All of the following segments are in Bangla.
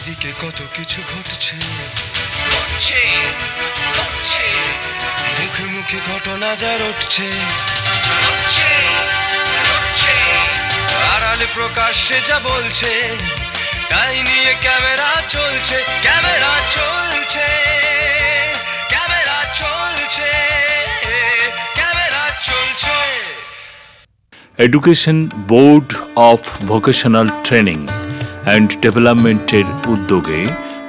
চারিদিকে কত কিছু ঘটছে। ঘটছে ঘটছে। মুখে মুখে ঘটনা যা রটছে। ঘটছে ঘটছে। আড়ালে প্রকাশ্যে যা বলছে তাই নিয়ে ক্যামেরা চলছে ক্যামেরা চলছে ক্যামেরা চলছে ক্যামেরা চলছে। Education board of vocational training and ডেভেলপমেন্টের উদ্যোগে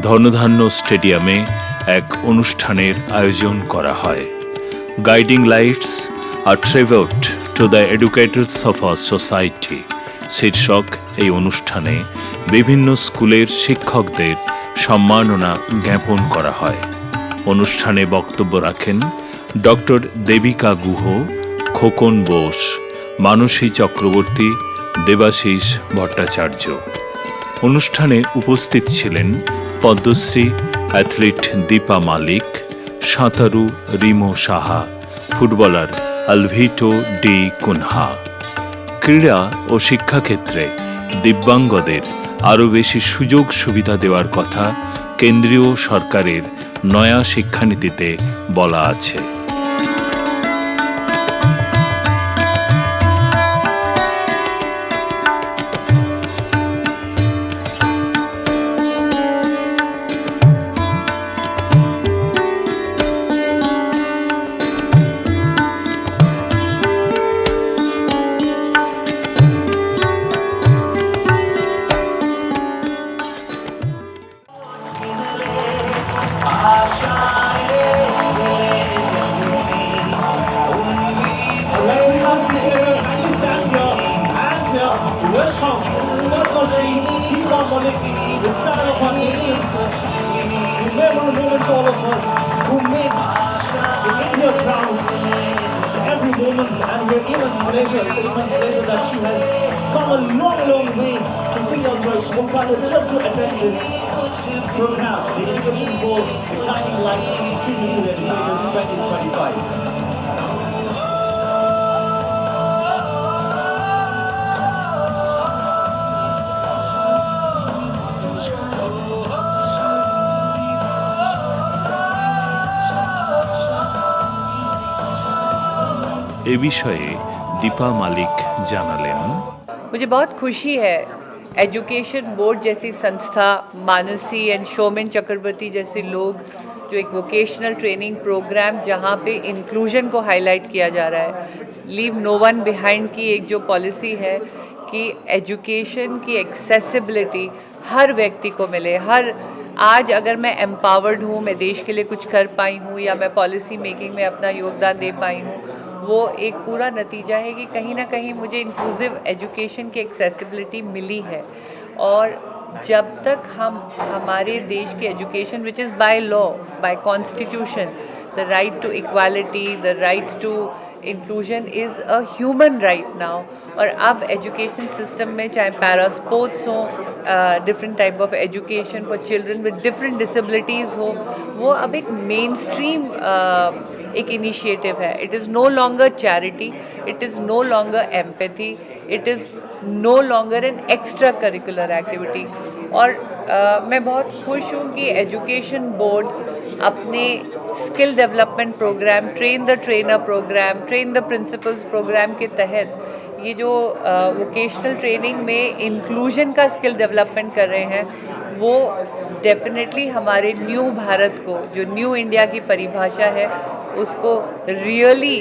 ধনধান্য স্টেডিয়ামে এক অনুষ্ঠানের আয়োজন করা হয়। Guiding lights R tribute to the educators of a society শীর্ষক এই অনুষ্ঠানে বিভিন্ন স্কুলের শিক্ষকদের সম্মাননা জ্ঞাপন করা হয়। অনুষ্ঠানে বক্তব্য রাখেন ডক্টর দেবিকা গুহ, খোকন বোস, মানসী চক্রবর্তী, দেবাশিস ভট্টাচার্য। অনুষ্ঠানে উপস্থিত ছিলেন পদ্মশ্রী অ্যাথলিট দীপা মালিক, সাঁতারু রিমো সাহা, ফুটবলার আলভিটো ডি কুনহা। ক্রীড়া ও শিক্ষাক্ষেত্রে দিব্যাঙ্গদের আরও বেশি সুযোগ সুবিধা দেওয়ার কথা কেন্দ্রীয় সরকারের নয়া শিক্ষানীতিতে বলা আছে। Immense pleasure, it's an immense pleasure that she has come a long, long way to Finger Joyce Mokala just to attend this program, the Education Board, the Guiding Light Tribute to the Educators 2025. এ বিষয়ে দীপা মালিক জানালেন मुझे बहुत खुशी है एजुकेशन बोर्ड जैसी संस्था मानसी एंड शोमेन चक्रवर्ती जैसे लोग जो एक वोकेशनल ट्रेनिंग प्रोग्राम जहाँ पे इंक्लूजन को हाईलाइट किया जा रहा है लीव नो वन बिहाइंड की एक जो पॉलिसी है कि एजुकेशन की एक्सेसिबिलिटी हर व्यक्ति को मिले हर आज अगर मैं एम्पावर्ड हूँ मैं देश के लिए कुछ कर पाई हूँ या मैं पॉलिसी मेकिंग में अपना योगदान दे पाई हूँ वो एक पूरा नतीजा है कि कहीं ना कहीं मुझे इंक्लूसिव एजुकेशन की एक्सेसिबिलिटी मिली है। और जब तक हम, हमारे देश के education which is by law by constitution the right to equality the right to inclusion is a human right now और अब एजुकेशन सिस्टम में चाहे पैरा स्पोर्ट्स हों different type of education for children with different disabilities हो, वो अब एक मेन स्ट्रीम एक इनिशिएटिव है. It is no longer charity it is no longer empathy it is no longer an extra curricular activity और अ, मैं बहुत खुश हूँ कि एजुकेशन बोर्ड अपने skill development program train the trainer program train the principals program के तहत ये जो वोकेशनल ट्रेनिंग में इंक्लूजन का स्किल डेवलपमेंट कर रहे हैं वो डेफिनेटली हमारे न्यू भारत को जो न्यू इंडिया की परिभाषा है उसको रियली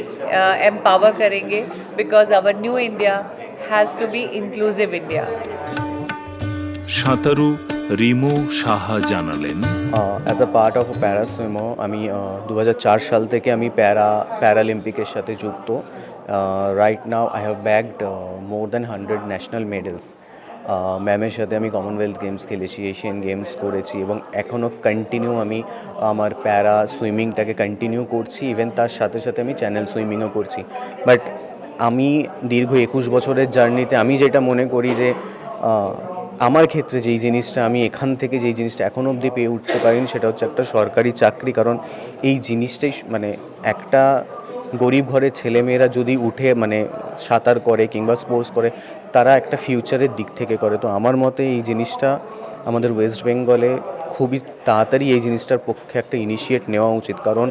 एम्पावर करेंगे because our new India has to be inclusive India সাঁতারু রিমু সাহা জানালেন অ্যাজ আ পার্ট অফ প্যারা সুইমো আমি দু সাল থেকে আমি প্যারা প্যারালিম্পিকের সাথে যুক্ত right now I have bagged more than hundred national medals ম্যামের সাথে আমি কমনওয়েলথ গেমস খেলেছি এশিয়ান গেমস করেছি এবং এখনও কন্টিনিউ আমি আমার প্যারা সুইমিংটাকে কন্টিনিউ করছি ইভেন তার সাথে সাথে আমি চ্যানেল সুইমিংও করছি। বাট আমি দীর্ঘ একুশ বছরের জার্নিতে আমি যেটা মনে করি যে আমার ক্ষেত্রে যেই জিনিসটা, আমি এখান থেকে যেই জিনিসটা এখন অবধি পেয়ে উঠতে পারিনি সেটা হচ্ছে একটা সরকারি চাকরি, কারণ এই জিনিসটাই মানে একটা গরিব ঘরের ছেলেমেয়েরা যদি উঠে মানে সাঁতার করে কিংবা স্পোর্টস করে, তারা একটা ফিউচারের দিক থেকে করে। তো আমার মতে এই জিনিসটা আমাদের ওয়েস্ট বেঙ্গলে খুবই তাড়াতাড়ি এই জিনিসটার পক্ষে একটা ইনিশিয়েট নেওয়া উচিত। কারণ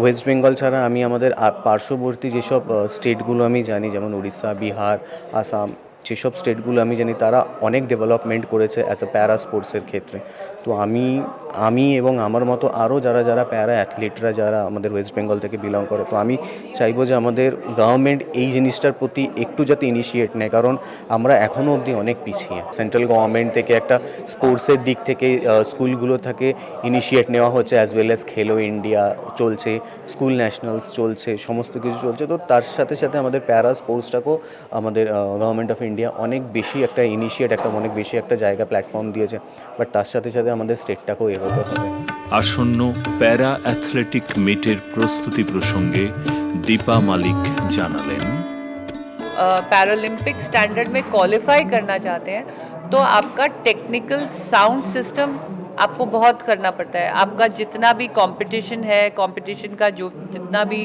ওয়েস্ট বেঙ্গল ছাড়া আমি আমাদের পার্শ্ববর্তী যেসব স্টেটগুলো আমি জানি, যেমন উড়িষ্যা, বিহার, আসাম, যেসব স্টেটগুলো আমি জানি, তারা অনেক ডেভেলপমেন্ট করেছে অ্যাজ এ প্যারা স্পোর্টসের ক্ষেত্রে। তো আমি আমি এবং আমার মতো আরও যারা যারা প্যারা অ্যাথলিটরা যারা আমাদের ওয়েস্ট বেঙ্গল থেকে বিলং করে, তো আমি চাইব যে আমাদের গভর্নমেন্ট এই জিনিসটার প্রতি একটু যাতে ইনিশিয়েট নেয়, কারণ আমরা এখনও অবধি অনেক পিছিয়ে। সেন্ট্রাল গভর্নমেন্ট থেকে একটা স্পোর্টসের দিক থেকে স্কুলগুলো থেকে ইনিশিয়েট নেওয়া হচ্ছে as well as Khelo India চলছে স্কুল ন্যাশনালস চলছে, সমস্ত কিছু চলছে, তো তার সাথে সাথে আমাদের প্যারা স্পোর্টসটাকেও আমাদের গভর্নমেন্ট অফ ইন্ডিয়া অনেক বেশি একটা ইনিশিয়েট একটা অনেক বেশি একটা জায়গা প্ল্যাটফর্ম দিয়েছে বাট তার সাথে সাথে আমাদের স্টেটটাকেও এগোতে হবে আসন্ন প্যারা অ্যাথলেটিক মিটের প্রস্তুতি প্রসঙ্গে দীপা মালিক জানালেন पैरालंपिक स्टैंडर्ड में क्वालिफाई करना चाहते हैं तो आपका टेक्निकल साउंड सिस्टम आपको बहुत करना पड़ता है आपका जितना भी कंपटीशन है कंपटीशन का जो जितना भी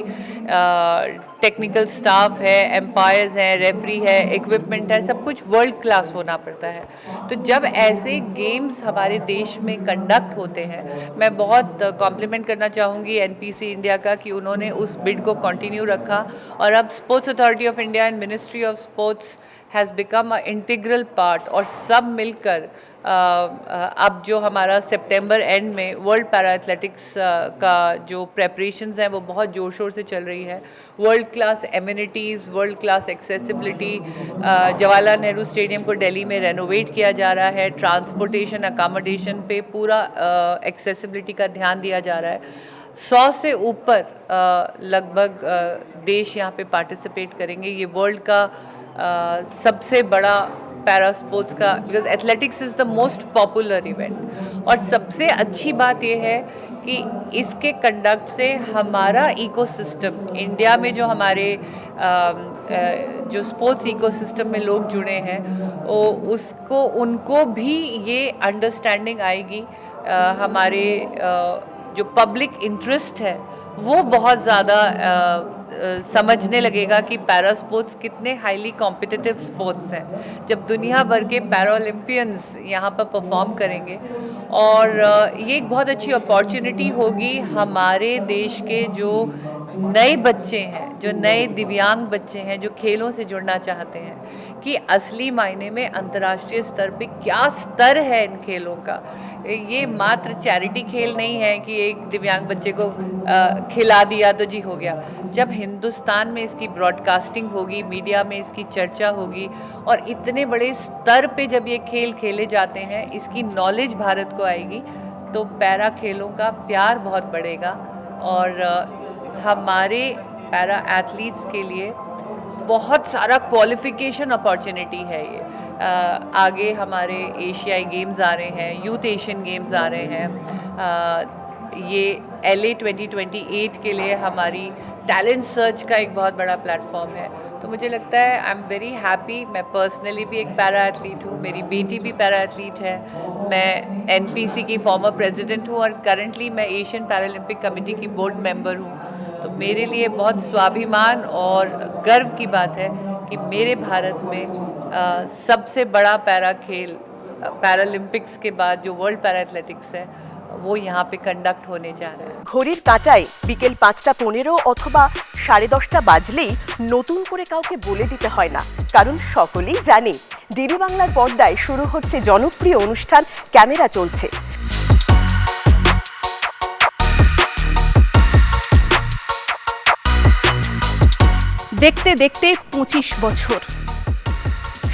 टेक्निकल स्टाफ है एम्पायर्स हैं रेफरी है इक्विपमेंट है, सब कुछ वर्ल्ड क्लास होना पड़ता है। तो जब ऐसे गेम्स हमारे देश में कंडक्ट होते हैं, मैं बहुत कॉम्प्लीमेंट करना चाहूँगी एनपीसी इंडिया का कि उन्होंने उस बिड को कंटिन्यू रखा और अब sports authority of India and ministry of sports has become a integral part और सब मिलकर अब जो हमारा सितंबर एंड में वर्ल्ड पैरा एथलेटिक्स का जो प्रेपरेशंस हैं, वो बहुत ज़ोर शोर से चल रही है। World class amenities world class accessibility Jawaharlal Nehru stadium को दिल्ली में रेनोवेट किया जा रहा है। ट्रांसपोर्टेशन अकामोडेशन पे पूरा एक्सेसिबिलिटी का ध्यान दिया जा रहा है। सौ से ऊपर अ, लगभग अ, देश यहाँ पे पार्टिसिपेट करेंगे। ये वर्ल्ड का अ, सबसे बड़ा पैरा स्पोर्ट्स का because athletics is the most popular event और सबसे अच्छी बात यह है कि इसके कंडक्ट से हमारा इकोसिस्टम इंडिया में जो हमारे अ, जो स्पोर्ट्स इकोसिस्टम में लोग जुड़े हैं वो उसको उनको भी ये अंडरस्टैंडिंग आएगी। अ, हमारे अ, जो पब्लिक इंटरेस्ट है वो बहुत ज़्यादा समझने लगेगा कि पैरा स्पोर्ट्स कितने हाईली कॉम्पिटिटिव स्पोर्ट्स हैं। जब दुनिया भर के पैरा ओलंपियंस यहाँ पर परफॉर्म करेंगे और ये एक बहुत अच्छी अपॉर्चुनिटी होगी हमारे देश के जो नए बच्चे हैं, जो नए दिव्यांग बच्चे हैं, जो खेलों से जुड़ना चाहते हैं, कि असली मायने में अंतर्राष्ट्रीय स्तर पे क्या स्तर है इन खेलों का। ये मात्र चैरिटी खेल नहीं है कि एक दिव्यांग बच्चे को खिला दिया तो जी हो गया। जब हिंदुस्तान में इसकी ब्रॉडकास्टिंग होगी, मीडिया में इसकी चर्चा होगी और इतने बड़े स्तर पे जब ये खेल खेले जाते हैं, इसकी नॉलेज भारत को आएगी तो पैरा खेलों का प्यार बहुत बढ़ेगा और हमारे पैरा एथलीट्स के लिए बहुत सारा क्वालिफिकेशन अपॉर्चुनिटी है ये। आगे हमारे एशियाई गेम्स आ रहे हैं यूथ एशियन गेम्स आ रहे हैं। ये एल ए के लिए हमारी टैलेंट सर्च का एक बहुत बड़ा प्लेटफॉर्म है। तो मुझे लगता है आई एम वेरी हैप्पी मैं पर्सनली भी एक पैरा एथलीट हूँ, मेरी बेटी भी पैरा एथलीट है। मैं एनपीसी की फॉर्मर प्रेसिडेंट हूँ और करंटली मैं एशियन पैरालंपिक कमेटी की बोर्ड मेंबर हूँ। तो मेरे लिए बहुत स्वाभिमान और गर्व की बात है कि मेरे भारत में सबसे बड़ा पैरा खेल अ, पैरालंपिक्स के बाद जो वर्ल्ड पैरा एथलेटिक्स है वो यहाँ पे कंडक्ट होने जा रहा है ঘড়ির কাঁটায় বিকেল পাঁচটা পনেরো অথবা সাড়ে দশটা বাজলেই নতুন করে কাউকে বলে দিতে হয় না কারণ সকলেই জানে ডিবি বাংলার পর্দায় শুরু হচ্ছে জনপ্রিয় অনুষ্ঠান ক্যামেরা চলছে দেখতে দেখতে পঁচিশ বছর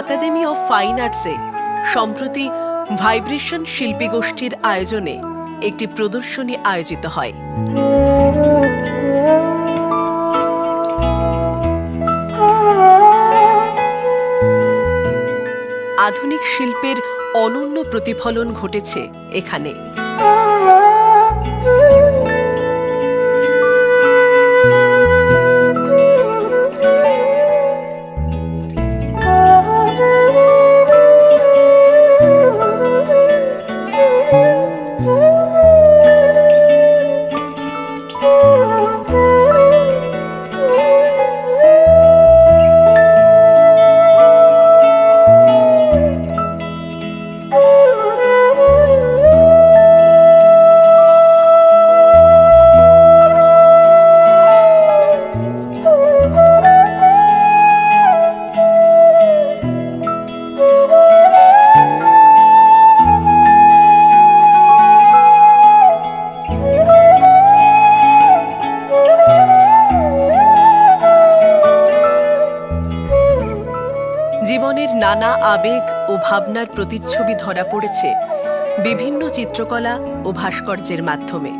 একাডেমি অফ ফাইন আর্টসে সম্প্রতি ভাইব্রেশন শিল্পী গোষ্ঠীর আয়োজনে একটি প্রদর্শনী আয়োজিত হয়। আধুনিক শিল্পের অনন্য প্রতিফলন ঘটেছে এখানে। ভাবনার প্রতিচ্ছবি ধরা পড়েছে বিভিন্ন চিত্রকলা ও ভাস্কর্যের মাধ্যমে।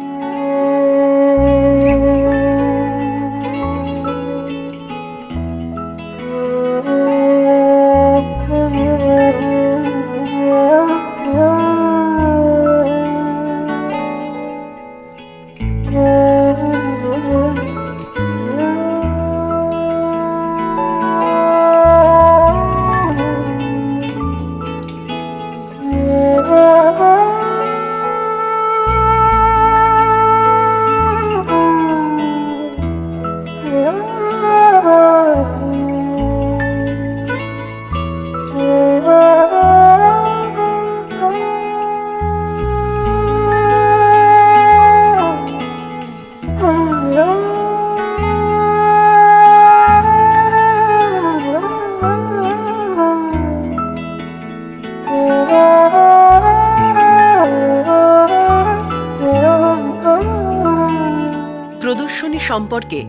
সম্পর্কে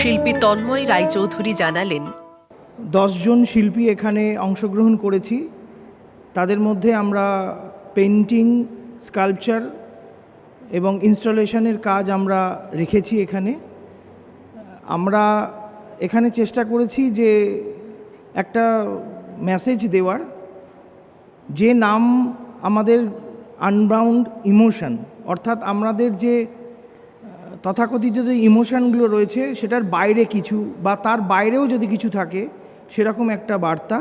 শিল্পী তন্ময় রায়চৌধুরী জানালেন। দশজন শিল্পী এখানে অংশগ্রহণ করেছি। তাদের মধ্যে আমরা পেন্টিং স্কাল্পচার এবং ইনস্টলেশনের কাজ আমরা রেখেছি এখানে। আমরা এখানে চেষ্টা করেছি যে একটা মেসেজ দেওয়ার, যে নাম আমাদের আনবাউন্ড ইমোশন অর্থাৎ আমাদের যে তথাকথিত যে ইমোশানগুলো রয়েছে, সেটার বাইরে কিছু বা তার বাইরেও যদি কিছু থাকে, সেরকম একটা বার্তা।